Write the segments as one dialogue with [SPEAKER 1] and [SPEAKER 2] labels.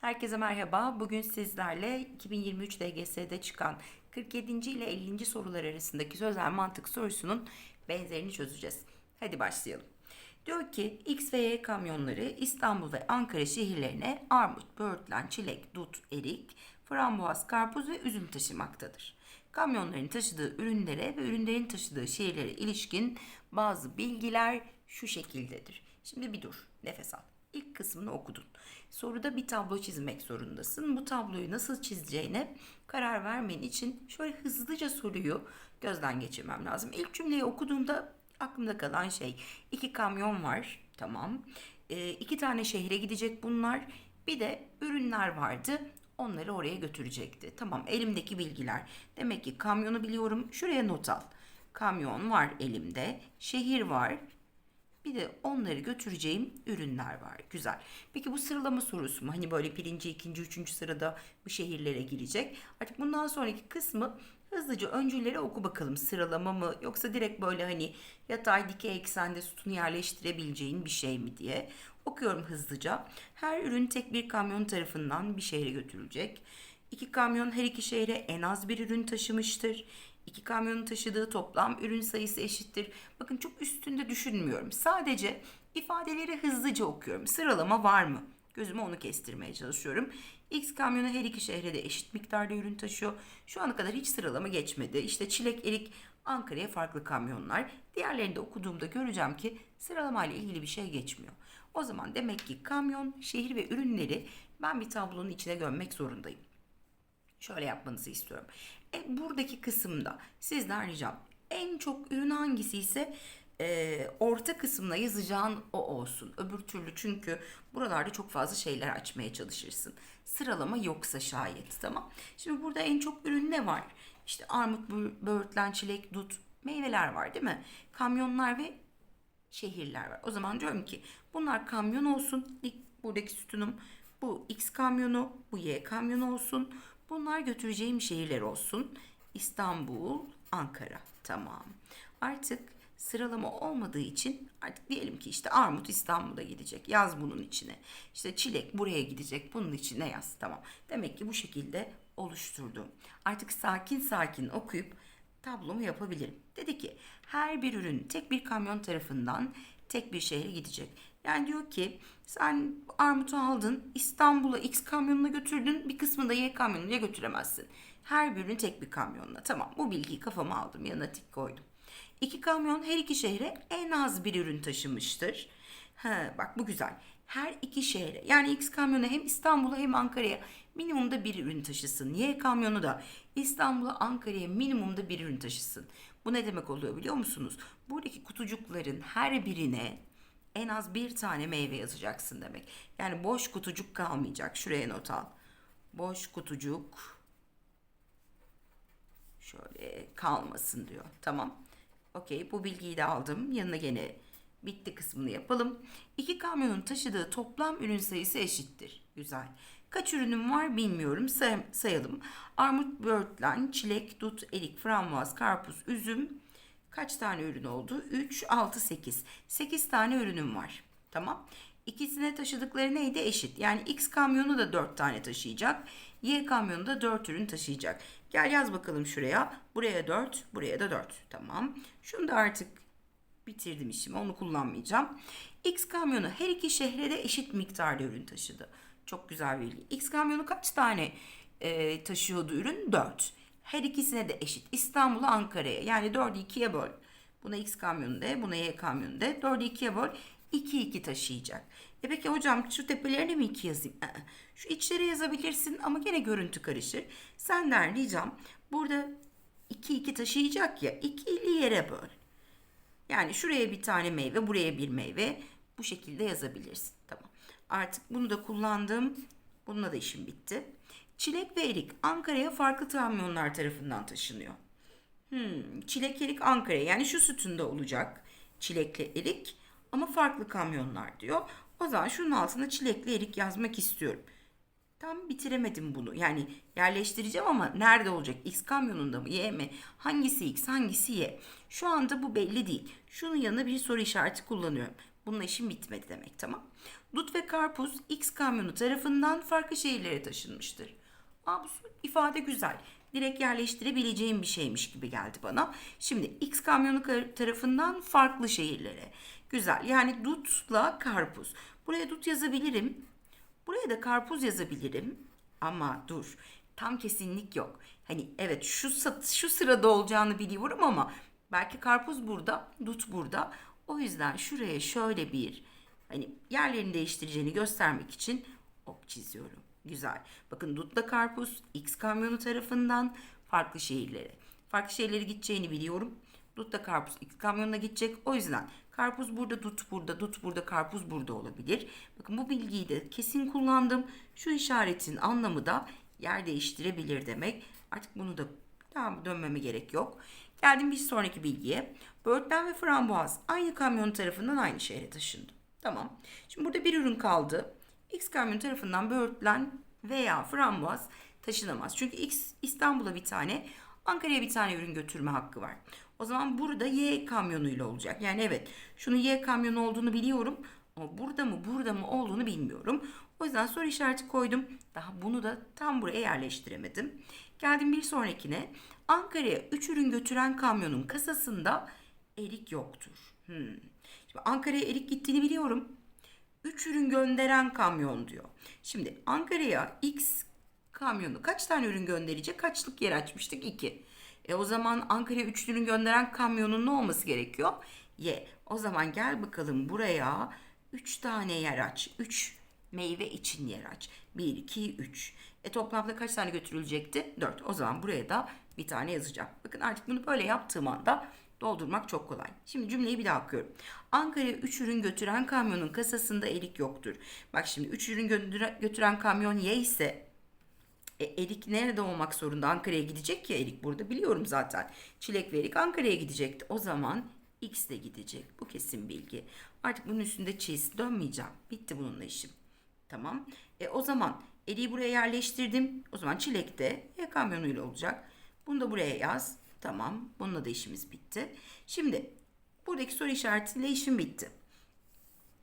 [SPEAKER 1] Herkese merhaba. Bugün sizlerle 2023 DGS'de çıkan 47. ile 50. sorular arasındaki sözel mantık sorusunun benzerini çözeceğiz. Hadi başlayalım. Diyor ki X ve Y kamyonları İstanbul ve Ankara şehirlerine armut, böğürtlen, çilek, dut, erik, frambuaz, karpuz ve üzüm taşımaktadır. Kamyonların taşıdığı ürünlere ve ürünlerin taşıdığı şehirlere ilişkin bazı bilgiler şu şekildedir. Şimdi bir dur, nefes al. İlk kısmını okudun. Soruda bir tablo çizmek zorundasın. Bu tabloyu nasıl çizeceğine karar vermen için şöyle hızlıca soruyu gözden geçirmem lazım. İlk cümleyi okuduğumda aklımda kalan şey iki kamyon var. Tamam. Ee, iki tane şehre gidecek bunlar. Bir de ürünler vardı. Onları oraya götürecekti. Tamam elimdeki bilgiler. Demek ki kamyonu biliyorum. Şuraya not al. Kamyon var elimde. Şehir var. Bir de onları götüreceğim ürünler var. Güzel. Peki bu sıralama sorusu mu? Hani böyle birinci, ikinci, üçüncü sırada bu şehirlere girecek. Artık bundan sonraki kısmı hızlıca öncülleri oku bakalım. Sıralama mı yoksa direkt böyle hani yatay dikey eksende sütunu yerleştirebileceğin bir şey mi diye. Okuyorum hızlıca. Her ürün tek bir kamyon tarafından bir şehre götürülecek. İki kamyon her iki şehre en az bir ürün taşımıştır. İki kamyonun taşıdığı toplam ürün sayısı eşittir. Bakın çok üstünde düşünmüyorum. Sadece ifadeleri hızlıca okuyorum. Sıralama var mı? Gözüme onu kestirmeye çalışıyorum. X kamyonu her iki şehre de eşit miktarda ürün taşıyor. Şu ana kadar hiç sıralama geçmedi. İşte çilek, erik, Ankara'ya farklı kamyonlar. Diğerlerini de okuduğumda göreceğim ki sıralama ile ilgili bir şey geçmiyor. O zaman demek ki kamyon, şehir ve ürünleri ben bir tablonun içine gömmek zorundayım. Şöyle yapmanızı istiyorum. E, buradaki kısımda sizden ricam en çok ürün hangisi ise e, orta kısmına yazacağın o olsun. Öbür türlü çünkü buralarda çok fazla şeyler açmaya çalışırsın. Sıralama yoksa şayet tamam. Şimdi burada en çok ürün ne var? İşte armut, bö- böğürtlen, çilek, dut, meyveler var değil mi? Kamyonlar ve şehirler var. O zaman diyorum ki bunlar kamyon olsun. İlk buradaki sütunum bu X kamyonu, bu Y kamyonu olsun. Bunlar götüreceğim şehirler olsun. İstanbul, Ankara. Tamam. Artık sıralama olmadığı için artık diyelim ki işte armut İstanbul'a gidecek. Yaz bunun içine. İşte çilek buraya gidecek. Bunun içine yaz. Tamam. Demek ki bu şekilde oluşturdum. Artık sakin sakin okuyup tablomu yapabilirim. Dedi ki her bir ürün tek bir kamyon tarafından tek bir şehre gidecek. Yani diyor ki sen armutu aldın İstanbul'a X kamyonuna götürdün bir kısmını da Y kamyonuna götüremezsin. Her bir ürün tek bir kamyonla. Tamam bu bilgiyi kafama aldım yanına tik koydum. İki kamyon her iki şehre en az bir ürün taşımıştır. Ha, bak bu güzel. Her iki şehre yani X kamyonu hem İstanbul'a hem Ankara'ya minimumda bir ürün taşısın. Y kamyonu da İstanbul'a Ankara'ya minimumda bir ürün taşısın. Bu ne demek oluyor biliyor musunuz? Buradaki kutucukların her birine en az bir tane meyve yazacaksın demek. Yani boş kutucuk kalmayacak. Şuraya not al. Boş kutucuk şöyle kalmasın diyor. Tamam. Okey bu bilgiyi de aldım. Yanına gene bitti kısmını yapalım. İki kamyonun taşıdığı toplam ürün sayısı eşittir. Güzel. Kaç ürünüm var bilmiyorum. Say- sayalım. Armut, böğürtlen, çilek, dut, erik, frambuaz, karpuz, üzüm. Kaç tane ürün oldu? 3, 6, 8. 8 tane ürünüm var. Tamam. İkisine taşıdıkları neydi? Eşit. Yani X kamyonu da 4 tane taşıyacak. Y kamyonu da 4 ürün taşıyacak. Gel yaz bakalım şuraya. Buraya 4, buraya da 4. Tamam. Şunu da artık bitirdim işimi. Onu kullanmayacağım. X kamyonu her iki şehre de eşit miktarda ürün taşıdı. Çok güzel bilgi. X kamyonu kaç tane e, taşıyordu ürün? 4. Her ikisine de eşit. İstanbul'a Ankara'ya. Yani 4'ü 2'ye böl. Buna X kamyonu de, buna Y kamyonu de. 4'ü 2'ye böl. 2 2 taşıyacak. E peki hocam şu tepelerine mi 2 yazayım? Şu içlere yazabilirsin ama gene görüntü karışır. Senden ricam burada 2 2 taşıyacak ya 2'li yere böl. Yani şuraya bir tane meyve, buraya bir meyve. Bu şekilde yazabilirsin. Tamam. Artık bunu da kullandım. Bununla da işim bitti. Çilek ve erik Ankara'ya farklı kamyonlar tarafından taşınıyor. Hmm, çilek erik Ankara'ya yani şu sütunda olacak çilekli erik ama farklı kamyonlar diyor. O zaman şunun altına çilekli erik yazmak istiyorum. Tam bitiremedim bunu. Yani yerleştireceğim ama nerede olacak? X kamyonunda mı? Y mi? Hangisi X, hangisi Y? Şu anda bu belli değil. Şunun yanına bir soru işareti kullanıyorum. bununla işim bitmedi demek tamam. Dut ve karpuz X kamyonu tarafından farklı şehirlere taşınmıştır. Aa, bu ifade güzel. Direkt yerleştirebileceğim bir şeymiş gibi geldi bana. Şimdi X kamyonu tarafından farklı şehirlere. Güzel. Yani dutla karpuz. Buraya dut yazabilirim. Buraya da karpuz yazabilirim. Ama dur. Tam kesinlik yok. Hani evet şu şu sırada olacağını biliyorum ama belki karpuz burada, dut burada. O yüzden şuraya şöyle bir hani yerlerini değiştireceğini göstermek için ok çiziyorum. Güzel. Bakın dutla karpuz X kamyonu tarafından farklı şehirlere. Farklı şehirlere gideceğini biliyorum. Dutla karpuz X kamyonuna gidecek. O yüzden karpuz burada, dut burada, dut burada, karpuz burada olabilir. Bakın bu bilgiyi de kesin kullandım. Şu işaretin anlamı da yer değiştirebilir demek. Artık bunu da daha dönmeme gerek yok. Geldim bir sonraki bilgiye. Böğürtlen ve frambuaz aynı kamyon tarafından aynı şehre taşındı. Tamam. Şimdi burada bir ürün kaldı. X kamyon tarafından böğürtlen veya frambuaz taşınamaz. Çünkü X İstanbul'a bir tane, Ankara'ya bir tane ürün götürme hakkı var. O zaman burada Y kamyonuyla olacak. Yani evet şunun Y kamyonu olduğunu biliyorum ama burada mı burada mı olduğunu bilmiyorum. O yüzden soru işareti koydum. Daha bunu da tam buraya yerleştiremedim. Geldim bir sonrakine. Ankara'ya 3 ürün götüren kamyonun kasasında erik yoktur. Hmm. Şimdi Ankara'ya erik gittiğini biliyorum. 3 ürün gönderen kamyon diyor. Şimdi Ankara'ya X kamyonu kaç tane ürün gönderecek? Kaçlık yer açmıştık? 2. E o zaman Ankara'ya 3 ürün gönderen kamyonun ne olması gerekiyor? Y. O zaman gel bakalım buraya 3 tane yer aç. 3 meyve için yer aç. 1, 2, 3. E toplamda kaç tane götürülecekti? 4. O zaman buraya da bir tane yazacağım. Bakın artık bunu böyle yaptığım anda doldurmak çok kolay. Şimdi cümleyi bir daha okuyorum. Ankara'ya 3 ürün götüren kamyonun kasasında erik yoktur. Bak şimdi 3 ürün götüren, kamyon Y ise e, Erik nerede olmak zorunda? Ankara'ya gidecek ya Erik burada biliyorum zaten. Çilek ve Erik Ankara'ya gidecekti. O zaman X de gidecek. Bu kesin bilgi. Artık bunun üstünde çiz. Dönmeyeceğim. Bitti bununla işim. Tamam. E, o zaman Erik'i buraya yerleştirdim. O zaman Çilek de E kamyonuyla olacak. Bunu da buraya yaz. Tamam. Bununla da işimiz bitti. Şimdi buradaki soru işaretiyle işim bitti.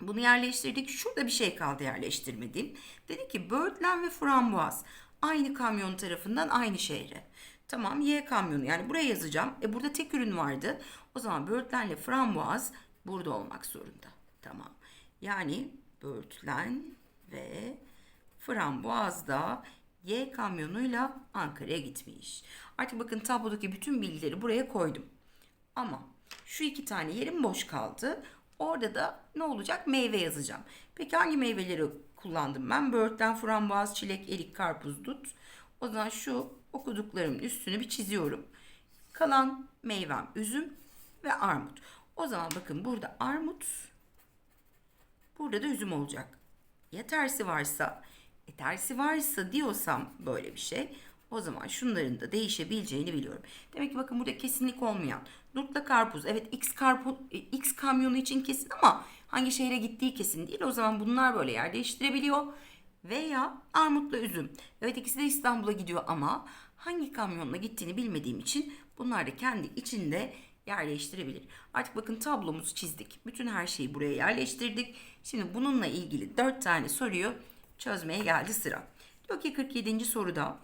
[SPEAKER 1] Bunu yerleştirdik. Şurada bir şey kaldı yerleştirmediğim. Dedi ki böğürtlen ve frambuaz aynı kamyon tarafından aynı şehre. Tamam Y kamyonu yani buraya yazacağım. E burada tek ürün vardı. O zaman böğürtlenle frambuaz burada olmak zorunda. Tamam. Yani böğürtlen ve frambuaz da Y kamyonuyla Ankara'ya gitmiş. Artık bakın tablodaki bütün bilgileri buraya koydum. Ama şu iki tane yerim boş kaldı. Orada da ne olacak? Meyve yazacağım. Peki hangi meyveleri kullandım ben? Böğürtlen, frambuaz, çilek, erik, karpuz, dut. O zaman şu okuduklarımın üstünü bir çiziyorum. Kalan meyvem üzüm ve armut. O zaman bakın burada armut, burada da üzüm olacak. Ya tersi varsa, e tersi varsa diyorsam böyle bir şey. O zaman şunların da değişebileceğini biliyorum. Demek ki bakın burada kesinlik olmayan. Dutla karpuz. Evet X, karpuz, X kamyonu için kesin ama hangi şehre gittiği kesin değil. O zaman bunlar böyle yer değiştirebiliyor. Veya armutla üzüm. Evet ikisi de İstanbul'a gidiyor ama hangi kamyonla gittiğini bilmediğim için bunlar da kendi içinde yer değiştirebilir. Artık bakın tablomuzu çizdik. Bütün her şeyi buraya yerleştirdik. Şimdi bununla ilgili 4 tane soruyu çözmeye geldi sıra. Diyor ki 47. soruda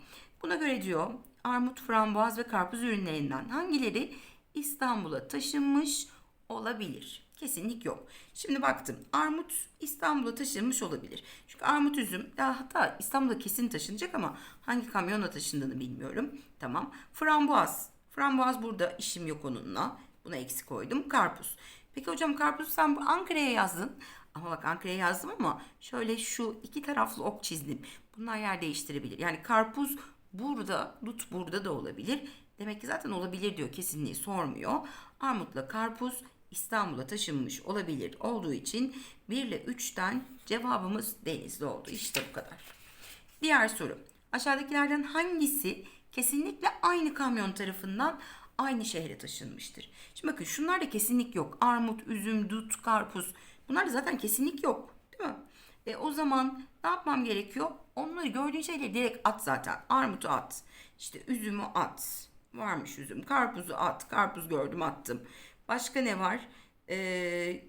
[SPEAKER 1] buna göre diyor armut, frambuaz ve karpuz ürünlerinden hangileri İstanbul'a taşınmış olabilir? Kesinlik yok. Şimdi baktım armut İstanbul'a taşınmış olabilir. Çünkü armut üzüm daha hatta İstanbul'a kesin taşınacak ama hangi kamyonla taşındığını bilmiyorum. Tamam. Frambuaz. Frambuaz burada işim yok onunla. Buna eksik koydum. Karpuz. Peki hocam karpuz sen Ankara'ya yazdın. Ama bak Ankara'ya yazdım ama şöyle şu iki taraflı ok çizdim. Bunlar yer değiştirebilir. Yani karpuz burada, dut burada da olabilir. Demek ki zaten olabilir diyor. Kesinliği sormuyor. Armutla karpuz İstanbul'a taşınmış olabilir olduğu için 1 ile 3'ten cevabımız denizli oldu. İşte bu kadar. Diğer soru. Aşağıdakilerden hangisi kesinlikle aynı kamyon tarafından aynı şehre taşınmıştır? Şimdi bakın şunlarda kesinlik yok. Armut, üzüm, dut, karpuz. Bunlarda zaten kesinlik yok. Değil mi? E, o zaman ne yapmam gerekiyor? Onları gördüğün şeyleri direkt at zaten. Armutu at. İşte üzümü at. Varmış üzüm. Karpuzu at. Karpuz gördüm attım. Başka ne var? Ee,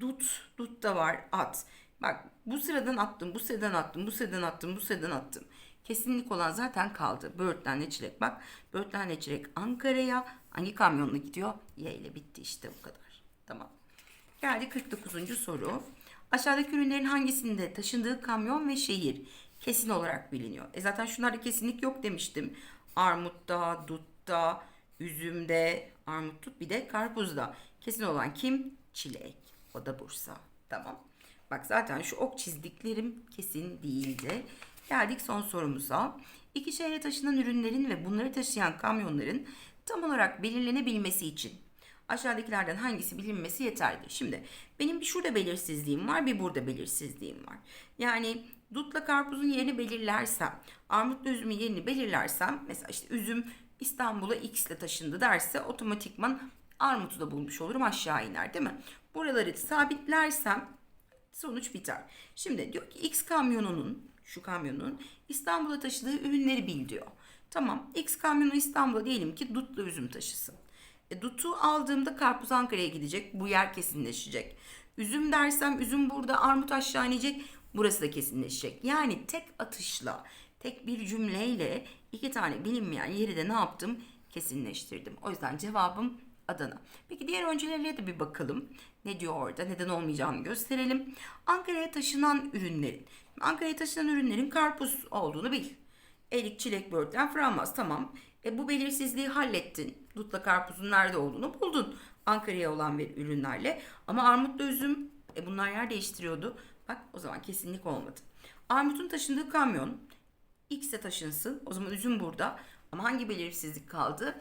[SPEAKER 1] Dut, dut da var at. Bak bu sıradan attım, bu sıradan attım, bu sıradan attım, bu sıradan attım. Kesinlik olan zaten kaldı. Böğürtlenle çilek. Bak böğürtlenle çilek Ankara'ya hangi kamyonla gidiyor? Y ile bitti işte bu kadar. Tamam. Geldi 49. soru. Aşağıdaki ürünlerin hangisinde taşındığı kamyon ve şehir kesin olarak biliniyor. E zaten şunlarda kesinlik yok demiştim. Armutta, dutta, üzümde, armut tut bir de karpuzda. Kesin olan kim? Çilek. O da Bursa. Tamam. Bak zaten şu ok çizdiklerim kesin değildi. Geldik son sorumuza. İki şehre taşınan ürünlerin ve bunları taşıyan kamyonların tam olarak belirlenebilmesi için aşağıdakilerden hangisi bilinmesi yeterlidir. Şimdi benim bir şurada belirsizliğim var, bir burada belirsizliğim var. Yani dutla karpuzun yerini belirlersem, armutla üzümün yerini belirlersem, mesela işte üzüm İstanbul'a X ile taşındı derse otomatikman armutu da bulmuş olurum aşağı iner değil mi? Buraları sabitlersem sonuç biter. Şimdi diyor ki X kamyonunun, şu kamyonun İstanbul'a taşıdığı ürünleri bil diyor. Tamam X kamyonu İstanbul'a diyelim ki dutla üzüm taşısın. E, dutu aldığımda karpuz Ankara'ya gidecek. Bu yer kesinleşecek. Üzüm dersem üzüm burada armut aşağı inecek. Burası da kesinleşecek. Yani tek atışla, tek bir cümleyle iki tane bilinmeyen yeri de ne yaptım? Kesinleştirdim. O yüzden cevabım Adana. Peki diğer öncelerine de bir bakalım. Ne diyor orada? Neden olmayacağını gösterelim. Ankara'ya taşınan ürünlerin. Ankara'ya taşınan ürünlerin karpuz olduğunu bil. Erik, çilek, böğürtlen, frambuaz tamam. E bu belirsizliği hallettin. Dutla karpuzun nerede olduğunu buldun. Ankara'ya olan bir ürünlerle. Ama armutla üzüm e bunlar yer değiştiriyordu. Bak o zaman kesinlik olmadı. Armutun taşındığı kamyon X'e taşınsın. O zaman üzüm burada. Ama hangi belirsizlik kaldı?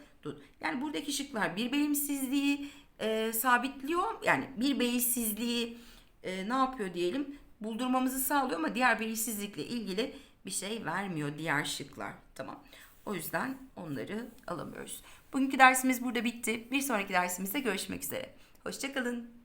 [SPEAKER 1] Yani buradaki şıklar bir belirsizliği e, sabitliyor. Yani bir belirsizliği e, ne yapıyor diyelim? Buldurmamızı sağlıyor ama diğer belirsizlikle ilgili bir şey vermiyor diğer şıklar. Tamam. O yüzden onları alamıyoruz. Bugünkü dersimiz burada bitti. Bir sonraki dersimizde görüşmek üzere. Hoşçakalın.